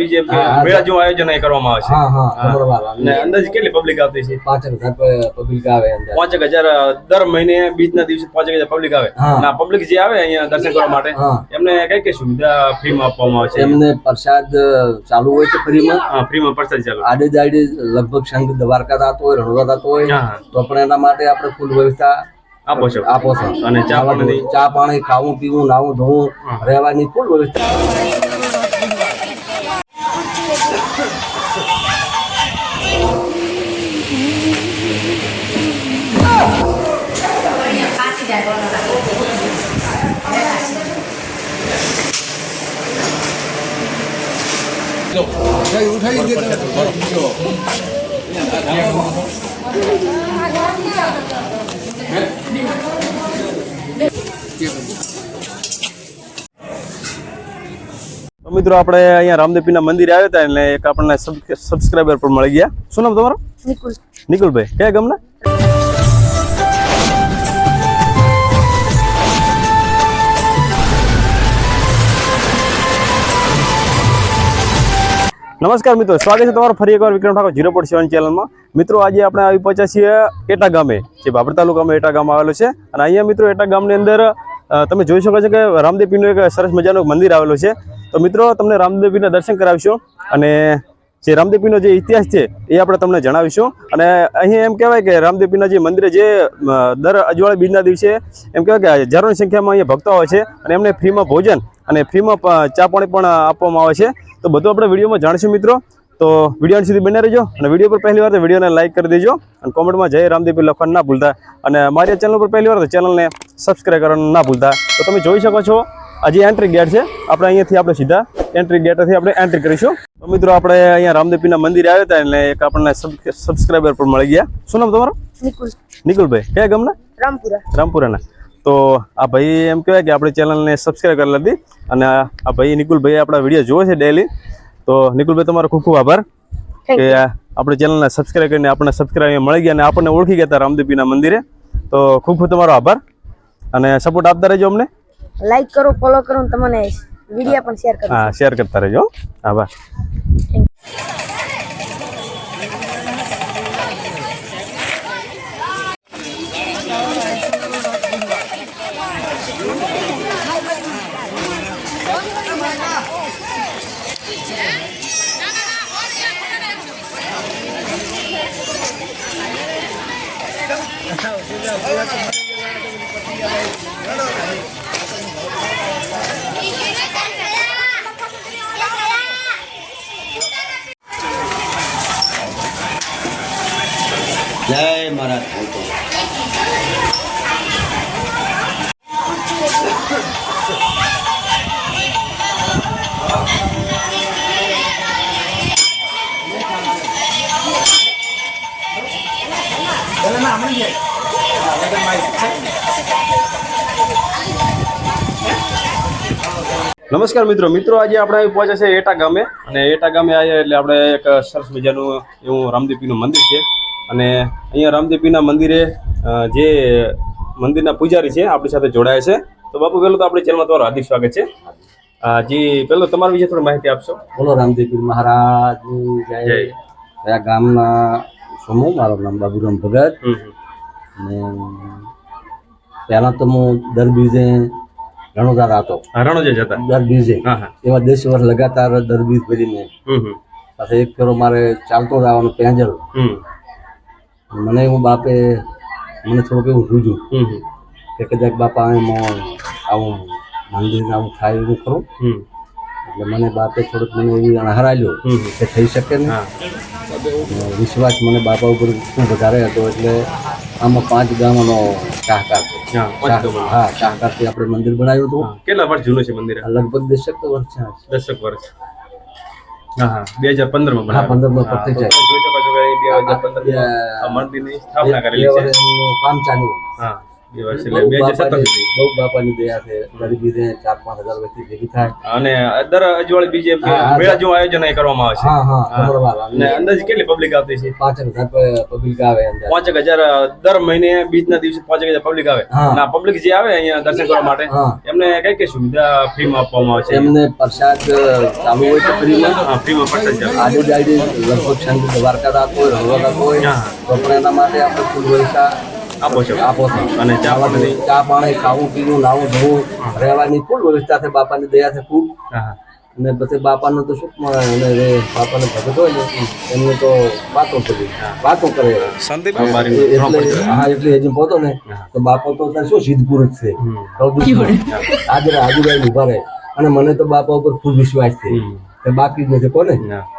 બીજે હા, હા. મેળા જેવું આયોજન કરવામાં આવે છે. અને અંદાજે કેટલી પબ્લિક આવતી છે? પાંચ હજાર પબ્લિક આવે પાંચ હજાર દર મહિને બીજના દિવસે પાંચ હજાર પબ્લિક આવે. આ પબ્લિક જે આવે અહીંયા દર્શન કરવા માટે એમને કઈ કઈ સુવિધા ફ્રીમાં આપવામાં આવે છે? એમને પ્રસાદ ચાલુ હોય છે ફ્રીમાં. ફ્રી ફ્રીમાં પ્રસાદ ચાલુ. આડે દાડે લગભગ સંઘ દ્વારકા થતો હોય રણવા થતો હોય. તો પણ એના માટે આપણે ફૂલ વ્યવસ્થા આપો છો. આપો છો. અને ચા પાણી? ચા પાણી ખાવું પીવું નાવું ધોવું. રહેવાની ફૂલ વ્યવસ્થા. 嗯好的嗯好的嗯好的好的好的 મિત્રો આપણે અહીંયા રામદેવપીના મંદિરે આવ્યા હતા એટલે એક આપણને સબસ્ક્રાઈબર પણ મળી ગયા. શું નામ તમારું? નિકુલ. નિકુલભાઈ. કયા ગામના? નમસ્કાર મિત્રો સ્વાગત છે તમારું ફરી એકવાર Vikram Thakor zero point seven ચેનલમાં મિત્રો આજે આપણે આવી પહોંચ્યા છીએ એટા ગામે જે બાબર તાલુકામાં એટા ગામ આવેલું છે. અને અહીંયા મિત્રો એટા ગામની અંદર તમે જોઈ શકો છો કે રામદેવપીનું એક સરસ મજાનું મંદિર આવેલું છે. તો મિત્રો, તમને રામદેવીના દર્શન કરાવીશું અને જે રામદેવપીનો જે ઇતિહાસ છે એ આપણે તમને જણાવીશું. અને અહીં એમ કહેવાય કે રામદેવપીના જે મંદિરે જે દર અજવાળી બીજના દિવસે એમ કહેવાય કે હજારોની સંખ્યામાં અહીંયા ભક્તો આવે છે અને એમને ફ્રીમાં ભોજન અને ફ્રીમાં ચા પાણી પણ આપવામાં આવે છે. તો બધું આપણે વિડીયોમાં જાણીશું મિત્રો. તો વીડિયો સુધી બને રહેજો અને વીડિયો પર પહેલી વાર તો વિડીયોને લાઇક કરી દેજો અને કોમેન્ટમાં જય રામદેવી લખવાનું ના ભૂલતા. અને મારી ચેનલ પર પહેલી વાર ચેનલને સબસ્ક્રાઈબ કરવાનું ના ભૂલતા. તો તમે જોઈ શકો છો આ જે એન્ટ્રી ગેટ છે આપણે અહીંયાથી આપણે સીધા એન્ટ્રી ગેટથી આપણે એન્ટ્રી કરીશું. તો મિત્રો આપણે અહીંયા રામદેવપીના મંદિરે આવ્યા હતા એટલે એક આપણને સબસ્ક્રાઈબર પણ મળી ગયા. શું નામ તમારું? નિકુલ. નિકુલભાઈ. કયા ગામના? રામપુરા. રામપુરાના. તો આ ભાઈ એમ કહેવાય કે આપણી ચેનલને સબસ્ક્રાઈબ કરી લીધી અને આ આ ભાઈ નિકુલભાઈ આપણા વીડિયો જોવે છે ડેલી તો નિકુલભાઈ તમારો ખૂબ ખૂબ આભાર કે આપણી ચેનલને સબસ્ક્રાઈબ કરીને આપણને સબસ્ક્રાઈબ મળી ગયા અને આપણને ઓળખી ગયા હતા રામદેવપીના મંદિરે. તો ખૂબ ખૂબ તમારો આભાર અને સપોર્ટ આપતા રહેજો અમને. લાઈક કરો ફોલો કરો અને તમને વીડિયો પણ શેર કરો હા શેર કરતા રહેજો આભાર જય મહારાજ નમસ્કાર મિત્રો મિત્રો આજે આપણે આવી પહોંચ્યા છે એટા ગામે. અને એટા ગામે આવ્યા એટલે આપણે એક સરસ મજાનું એવું રામદેવપીનું મંદિર છે. અને અહીંયા રામદેવીના મંદિરે જે મંદિરના પૂજારી છે આપણી સાથે જોડાયા છે. તો બાપુ પહેલું તો આપણી ચેનલમાં તમારું હાર્દિક સ્વાગત છે. જી પહેલું તમારા વિશે થોડી માહિતી આપશો? બોલો રામદેવપીર મહારાજ જય. ગામના સમૂહ મારું નામ બાબુરામ ભગત. અને પહેલા તો હું દર બીજે રણોદાર હતો રણોજે જતા? દર બીજે. હા હા. એવા દસ વર્ષ લગાતાર દર બીજ ભરીને હમ એક ફેરો મારે ચાલતો જવાનું પેંજલ હમ. મને એવું બાપે મને થોડુંક એવું સૂજ્યું કે કદાચ બાપા એમાં આવું મંદિર આવું થાય એવું ખરું. એટલે મને બાપે થોડુંક મને એવી હરાલ્યો. કે થઈ શકે ને વિશ્વાસ મને બાપા ઉપર ખૂબ વધારે હતો એટલે આમાં પાંચ ગામનો શાહકાર હા. હા શાહકારથી આપણે મંદિર બનાવ્યું હતું. કેટલા વર્ષ જૂનું છે મંદિર? લગભગ દશક વર્ષ દશક વર્ષ. હા હા. બે હજાર હા પંદરમાં હા, પતી જાય. બે હજાર પંદર આ મંદિરની સ્થાપના કરેલી છે. કામ હા. બે વર્ષ બહુ એટલે બે હજાર સત્તર બાપાની દયા છે. ગરીબી ને ચાર પાંચ હજાર વ્યક્તિ ભેગી થાય. અને દર અજવાળી બીજે એમ કે હા, હા. મેળા જેવું આયોજન કરવામાં આવે છે. હા હા અને અંદાજે કેટલી પબ્લિક આવતી છે? પાંચ હજાર પબ્લિક આવે પાંચ હજાર દર મહિને બીજના દિવસે પાંચ હજાર પબ્લિક આવે. અને પબ્લિક જે આવે અહીંયા દર્શન કરવા માટે એમને કઈ કઈ સુવિધા ફ્રીમાં આપવામાં આવે છે? એમને પ્રસાદ ચાલુ હોય તો ફ્રીમાં ફ્રીમાં પ્રસાદ આજે આજુબાજુ લગભગ દ્વારકા રાખો હોય. રાખો હોય માટે આપણે ફૂલ આપો છો. આપો છો. અને ચા પાણી? ચા પાણી ખાવું પીવું નાવું ધોવું રહેવાની ફૂલ વ્યવસ્થા છે બાપાની દયા છે ખૂબ. હા હા. અને પછી બાપાનું તો શું અને જે બાપાને ભગત હોય ને એમને તો વાતો કરી. વાતો કરે. સંદીપ? એટલે હા એટલે હજી પહોંચો ને તો બાપો તો અત્યારે શું સિદ્ધ પુરુષ છે. આજે આજુબાજુ ઊભા રહે. અને મને તો બાપા ઉપર ખૂબ વિશ્વાસ છે. કે બાકી જ નથી કોને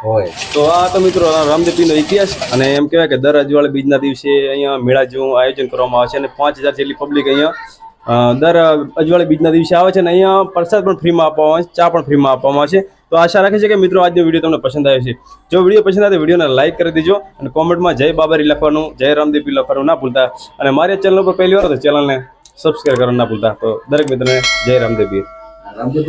હોય. તો આ તો મિત્રો રામદેવપીરનો ઇતિહાસ અને એમ કહેવાય કે દર અજવાળે બીજના દિવસે અહીંયા મેળા જેવું આયોજન કરવામાં આવે છે અને પાંચ હજાર જેટલી પબ્લિક અહીંયા દર અજવાળે બીજના દિવસે આવે છે અને અહીંયા પ્રસાદ પણ ફ્રીમાં આપવામાં આવે છે ચા પણ ફ્રીમાં આપવામાં આવે છે. તો આશા રાખે છે કે મિત્રો આજનો વીડિયો તમને પસંદ આવ્યો છે જો વીડિયો પસંદ આવે તો વિડીયોને લાઈક કરી દેજો અને કોમેન્ટમાં જય બાબારી લખવાનું જય રામદેવપીર લખવાનું ના ભૂલતા. અને મારી ચેનલ પર પહેલી વાર તો ચેનલને સબસ્ક્રાઈબ કરવાનું ના ભૂલતા. તો દરેક મિત્રને જય રામદેવપીર રામદેવ